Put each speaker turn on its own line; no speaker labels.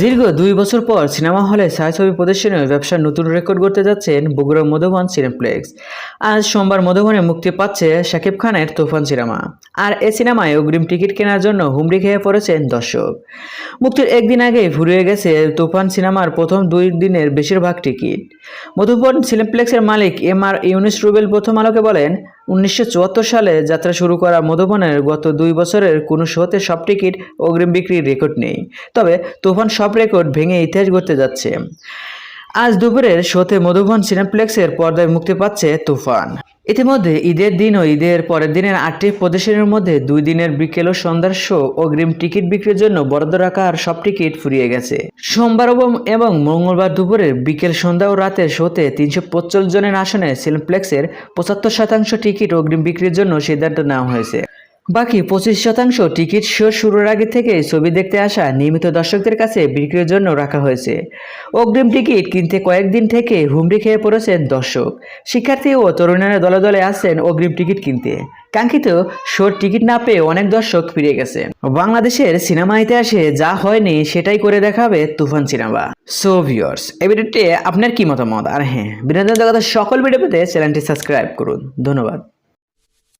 দীর্ঘ দুই বছর পর সিনেমা হলে ছায়াছবি প্রদর্শনীয় ব্যবসার নতুন রেকর্ড করতে যাচ্ছেন বগুড়া মধুবন সিনেপ্লেক্স। আজ সোমবার মধুবনে মুক্তি পাচ্ছে শাকিব খানের তুফান সিনেমা। আর এ সিনেমায় অগ্রিম টিকিট কেনার জন্য হুমড়ি খেয়ে পড়েছেন দর্শক। মুক্তির একদিন আগেই ফুরিয়ে গেছে তুফান সিনেমার প্রথম দুই দিনের বেশিরভাগ টিকিট। মধুবন সিনেপ্লেক্সের মালিক এম আর ইউনিস রুবেল প্রথম আলোকে বলেন উনিশশো চুয়াত্তর সালে যাত্রা শুরু করা মধুবনের গত দুই বছরের কোনো শোতে সব টিকিট অগ্রিম বিক্রির রেকর্ড নেই। তবে তুফান সব রেকর্ড ভেঙে ইতিহাস গড়তে যাচ্ছে। আজ দুপুরের শোতে মধুবন সিনেপ্লেক্সের পর্দায় মুক্তি পাচ্ছে তুফান। ইতিমধ্যে ঈদের দিন ও ঈদের পরের দিনের আটটি প্রদর্শনীর মধ্যে দুই দিনের বিকেল ও সন্ধ্যার শো অগ্রিম টিকিট বিক্রির জন্য বরাদ্দ রাখার সব টিকিট ফুরিয়ে গেছে। সোমবার এবং- মঙ্গলবার দুপুরে বিকেল, সন্ধ্যা ও রাতের শোতে তিনশো পঁচল্লিশ জনের আসনে সিনেপ্লেক্সের পঁচাত্তর শতাংশ টিকিট অগ্রিম বিক্রির জন্য সিদ্ধান্ত নেওয়া হয়েছে। বাকি পঁচিশ শতাংশ টিকিট শো শুরুর আগে থেকে ছবি দেখতে আসা নিয়মিত দর্শকদের কাছে বিক্রির জন্য রাখা হয়েছে। অগ্রিম টিকিট কিনতে কয়েকদিন থেকে হুমড়ি খেয়ে পড়েছেন দর্শক। শিক্ষার্থী ও তরুণেরা দলে দলে আসছেন অগ্রিম টিকিট কিনতে। কাঙ্ক্ষিত শোর টিকিট না পেয়ে অনেক দর্শক ফিরে গেছে। বাংলাদেশের সিনেমা ইতিহাসে যা হয়নি সেটাই করে দেখাবে তুফান সিনেমা। সো ভিউয়ার্স এই ভিডিওটি আপনার কি মতামত? আর হ্যাঁ বিনোদন জগতের সকল ভিডিও পেতে চ্যানেলটি সাবস্ক্রাইব করুন। ধন্যবাদ।